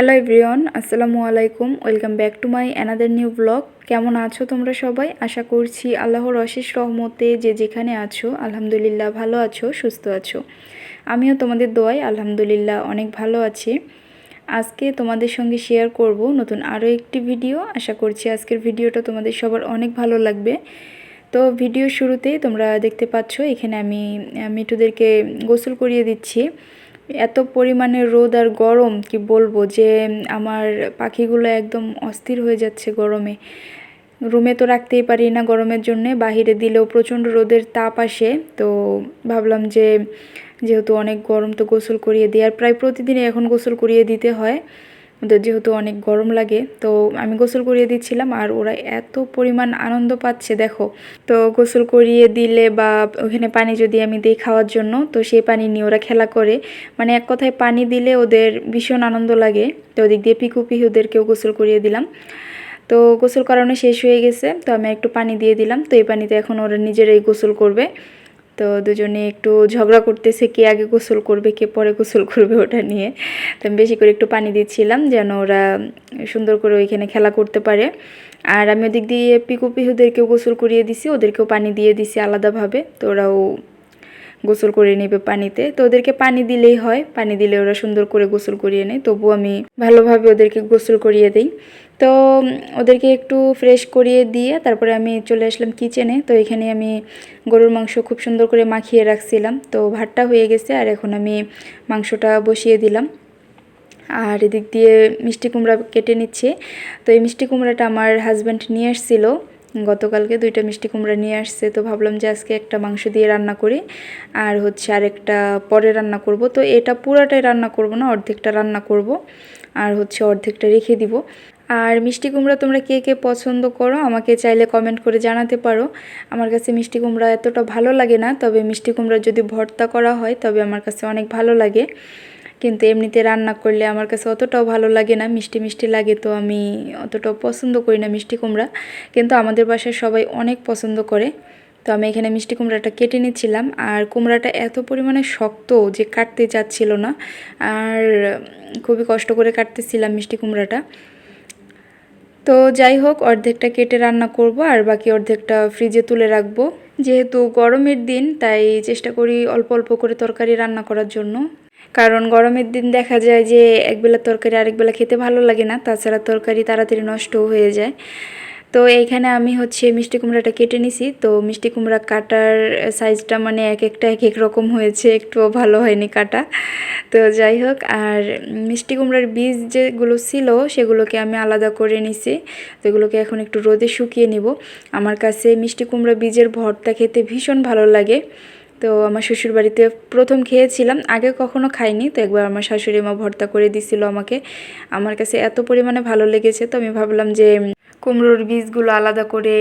Hello everyone আসসালামু আলাইকুম welcome back to my another new blog কেমন আছো তোমরা সবাই? আশা করছি আল্লাহর অশেষ রহমতে যে যেখানে আছো, আলহামদুলিল্লাহ ভালো আছো, সুস্থ আছো। আমিও তোমাদের দোয়াই আলহামদুলিল্লাহ অনেক ভালো আছি। আজকে তোমাদের সঙ্গে শেয়ার করব নতুন আরও একটি ভিডিও আশা করছি আজকের ভিডিওটা তোমাদের সবার অনেক ভালো লাগবে। তো ভিডিও শুরুতেই তোমরা দেখতে পাচ্ছ, এখানে আমি মিঠুদেরকে গোসল করিয়ে দিচ্ছি। এত পরিমাণে রোদ আর গরম, কি বলব যে, আমার পাখিগুলো একদম অস্থির হয়ে যাচ্ছে গরমে। রুমে তো রাখতেই পারি না গরমের জন্যে, বাহিরে দিলেও প্রচণ্ড রোদের তাপ আসে। তো ভাবলাম যে, যেহেতু অনেক গরম তো গোসল করিয়ে দিই, আর প্রায় প্রতিদিনই এখন গোসল করিয়ে দিতে হয়। ওদের যেহেতু অনেক গরম লাগে, তো আমি গোসল করিয়ে দিচ্ছিলাম আর ওরা এত পরিমাণ আনন্দ পাচ্ছে, দেখো। তো গোসল করিয়ে দিলে বা ওখানে পানি যদি আমি দিই খাওয়ার জন্য, তো সেই পানি নিয়ে ওরা খেলা করে। মানে এক কথায় পানি দিলে ওদের ভীষণ আনন্দ লাগে। তো ওদিক দিয়ে পিকু ওদেরকেও গোসল করিয়ে দিলাম। তো গোসল করানো শেষ হয়ে গেছে, তো আমি একটু পানি দিয়ে দিলাম। তো এই পানিতে এখন ওরা নিজেরাই গোসল করবে। তো দুজনে একটু ঝগড়া করতেছে কে আগে গোসল করবে, কে পরে গোসল করবে ওটা নিয়ে। তো আমি বেশি করে একটু পানি দিচ্ছিলাম যেন ওরা সুন্দর করে ওইখানে খেলা করতে পারে। আর আমি ওদিক দিয়ে পিকু পিহুদেরকেও গোসল করিয়ে দিছি, ওদেরকেও পানি দিয়ে দিছি আলাদাভাবে। তো ওরাও গোসল করে নেবে পানিতে। তো ওদেরকে পানি দিলেই হয়, পানি দিলে ওরা সুন্দর করে গোসল করিয়ে নেয়। তবু আমি ভালোভাবে ওদেরকে গোসল করিয়ে দিই। তো ওদেরকে একটু ফ্রেশ করিয়ে দিয়ে তারপরে আমি চলে আসলাম কিচেনে তো এখানে আমি গরুর মাংস খুব সুন্দর করে মাখিয়ে রাখছিলাম। তো ভাতটা হয়ে গেছে আর এখন আমি মাংসটা বসিয়ে দিলাম। আর এদিক দিয়ে মিষ্টি কুমড়া কেটে নিচ্ছে। তো এই মিষ্টি কুমড়াটা আমার হাজব্যান্ড নিয়ে আসছিল। গতকালকে দুইটা মিষ্টি কুমড়া নিয়ে আসছে। তো ভাবলাম যে আজকে একটা মাংস দিয়ে রান্না করি। আর হচ্ছে আরেকটা পরে রান্না করব। তো এটা পুরাটাই রান্না করব না, অর্ধেকটা রান্না করব। আর হচ্ছে অর্ধেকটা রেখে দিব। আর মিষ্টি কুমড়া তোমরা কে কে পছন্দ করো, আমাকে চাইলে কমেন্ট করে জানাতে পারো। আমার কাছে মিষ্টি কুমড়া এতটা ভালো লাগে না, তবে মিষ্টি কুমড়া যদি ভর্তা করা হয়, তবে আমার কাছে অনেক ভালো লাগে। কিন্তু এমনিতে রান্না করলে আমার কাছে অতটাও ভালো লাগে না, মিষ্টি মিষ্টি লাগে তো আমি অতটাও পছন্দ করি না মিষ্টি কুমড়া। কিন্তু আমাদের বাসায় সবাই অনেক পছন্দ করে। তো আমি এখানে মিষ্টি কুমড়াটা কেটে নিচ্ছিলাম, আর কুমড়াটা এত পরিমাণে শক্ত যে কাটতে যাচ্ছিল না, আর খুবই কষ্ট করে কাটতেছিলাম মিষ্টি কুমড়াটা। তো যাই হোক, অর্ধেকটা কেটে রান্না করব আর বাকি অর্ধেকটা ফ্রিজে তুলে রাখব। যেহেতু গরমের দিন, তাই চেষ্টা করি অল্প অল্প করে তরকারি রান্না করার জন্য। কারণ গরমের দিন দেখা যায় যে, একবেলা তরকারি আরেকবেলা খেতে ভালো লাগে না, তাছাড়া তরকারি তাড়াতাড়ি নষ্টও হয়ে যায়। তো এইখানে আমি হচ্ছে মিষ্টি কুমড়াটা কেটে নিছি। তো মিষ্টি কুমড়া কাটার সাইজটা মানে এক একটা এক এক রকম হয়েছে, একটুও ভালো হয়নি কাটা। তো যাই হোক, আর মিষ্টি কুমড়ার বীজ যেগুলো ছিল, সেগুলোকে আমি আলাদা করে নিছি। তো এগুলোকে এখন একটু রোদে শুকিয়ে নিব। আমার কাছে মিষ্টি কুমড়া বীজের ভর্তা খেতে ভীষণ ভালো লাগে। তো আমার শ্বশুর বাড়িতে প্রথম খেয়েছিলাম, আগে কখনো খাইনি। তো একবার আমার শাশুড়ি মা ভর্তা করে দিছিল আমাকে। আমার কাছে এত পরিমাণে ভালো লেগেছে, তো আমি ভাবলাম যে কুমড়োর বীজগুলো আলাদা করে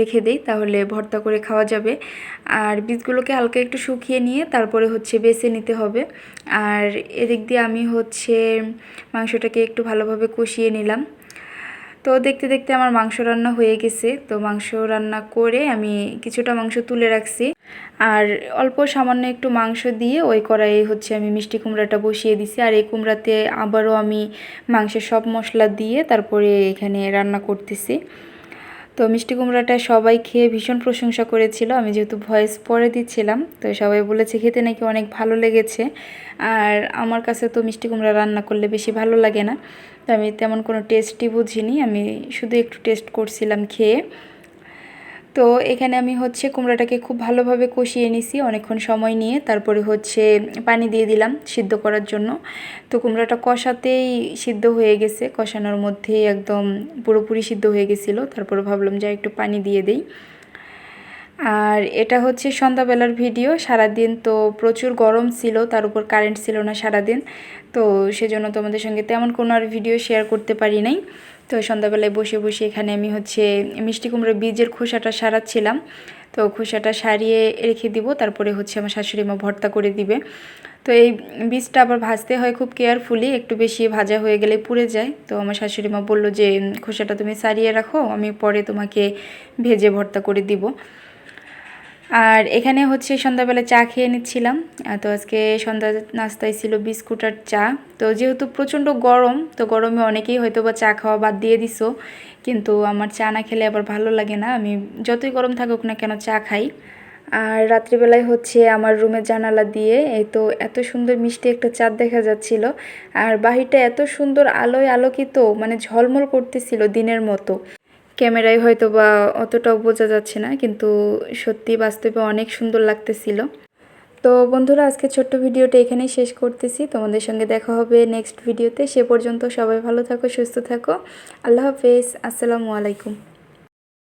রেখে দেই, তাহলে ভর্তা করে খাওয়া যাবে। আর বীজগুলোকে হালকা একটু শুকিয়ে নিয়ে তারপরে হচ্ছে বেছে নিতে হবে। আর এদিক দিয়ে আমি হচ্ছে মাংসটাকে একটু ভালোভাবে কষিয়ে নিলাম। তো দেখতে দেখতে আমার মাংস রান্না হয়ে গেছে। তো মাংস রান্না করে আমি কিছুটা মাংস তুলে রাখছি। আর অল্প সামান্য একটু মাংস দিয়ে ওই কড়াইয়ে হচ্ছে আমি মিষ্টি কুমড়াটা বসিয়ে দিছি। আর এই কুমড়াতে আবারও আমি মাংসের সব মশলা দিয়ে তারপরে এখানে রান্না করতেছি। তো মিষ্টি কুমড়াটা সবাই খেয়ে ভীষণ প্রশংসা করেছিল। আমি যেহেতু ভয়েস পরে দিচ্ছিলাম, তো সবাই বলেছে খেতে নাকি অনেক ভালো লেগেছে। আর আমার কাছে তো মিষ্টি কুমড়া রান্না করলে বেশি ভালো লাগে না। তো আমি তেমন কোনো টেস্টই বুঝিনি, আমি শুধু একটু টেস্ট করছিলাম খেয়ে। তো এখানে আমি হচ্ছে কুমড়াটাকে খুব ভালোভাবে কষিয়ে নিছি অনেকক্ষণ সময় নিয়ে। তারপরে হচ্ছে পানি দিয়ে দিলাম সিদ্ধ করার জন্য। তো কুমড়াটা কষাতেই সিদ্ধ হয়ে গেছে, কষানোর মধ্যেই একদম পুরোপুরি সিদ্ধ হয়ে গেছিল। তারপরে ভাবলাম যে একটু পানি দিয়ে দেই। আর এটা হচ্ছে সন্ধ্যাবেলার ভিডিও, সারাদিন তো প্রচুর গরম ছিল, তার উপর কারেন্ট ছিল না সারাদিন। তো সেজন্য তোমাদের সঙ্গে তেমন কোনো আর ভিডিও শেয়ার করতে পারি নাই। তো সন্ধ্যাবেলায় বসে বসে এখানে আমি হচ্ছে মিষ্টি কুমড়োর বীজের খোসাটা সারাচ্ছিলাম। তো খোসাটা সারিয়ে রেখে দিব, তারপরে হচ্ছে আমার শাশুড়ি মা ভর্তা করে দিবে। তো এই বীজটা আবার ভাজতে হয় খুব কেয়ারফুলি একটু বেশি ভাজা হয়ে গেলে পুড়ে যায়। তো আমার শাশুড়ি মা বলল যে খোসাটা তুমি সারিয়ে রাখো, আমি পরে তোমাকে ভেজে ভর্তা করে দিব। আর এখানে হচ্ছে সন্ধ্যাবেলা চা খেয়ে নিচ্ছিলাম। তো আজকে সন্ধ্যা নাস্তায় ছিল বিস্কুট আর চা। তো যেহেতু প্রচণ্ড গরম, তো গরমে অনেকেই হয়তো বা চা খাওয়া বাদ দিয়ে দিছো। কিন্তু আমার চা না খেলে আবার ভালো লাগে না। আমি যতই গরম থাকুক না কেন চা খাই। আর রাত্রিবেলায় হচ্ছে আমার রুমের জানালা দিয়ে এই তো এত সুন্দর মিষ্টি একটা চাঁদ দেখা যাচ্ছিল। আর বাহিরটা এত সুন্দর আলোয় আলোকিত মানে ঝলমল করতেছিল দিনের মতো। ক্যামেরায় হয়তো বা অতটাও বোঝা যাচ্ছে না, কিন্তু সত্যি বাস্তবে অনেক সুন্দর লাগতেছিল। তো বন্ধুরা আজকে ছোট্ট ভিডিওটা এখানেই শেষ করতেছি। তোমাদের সঙ্গে দেখা হবে নেক্সট ভিডিওতে সে পর্যন্ত সবাই ভালো থাকো, সুস্থ থাকো। আল্লাহ হাফেজ। আসসালামু আলাইকুম।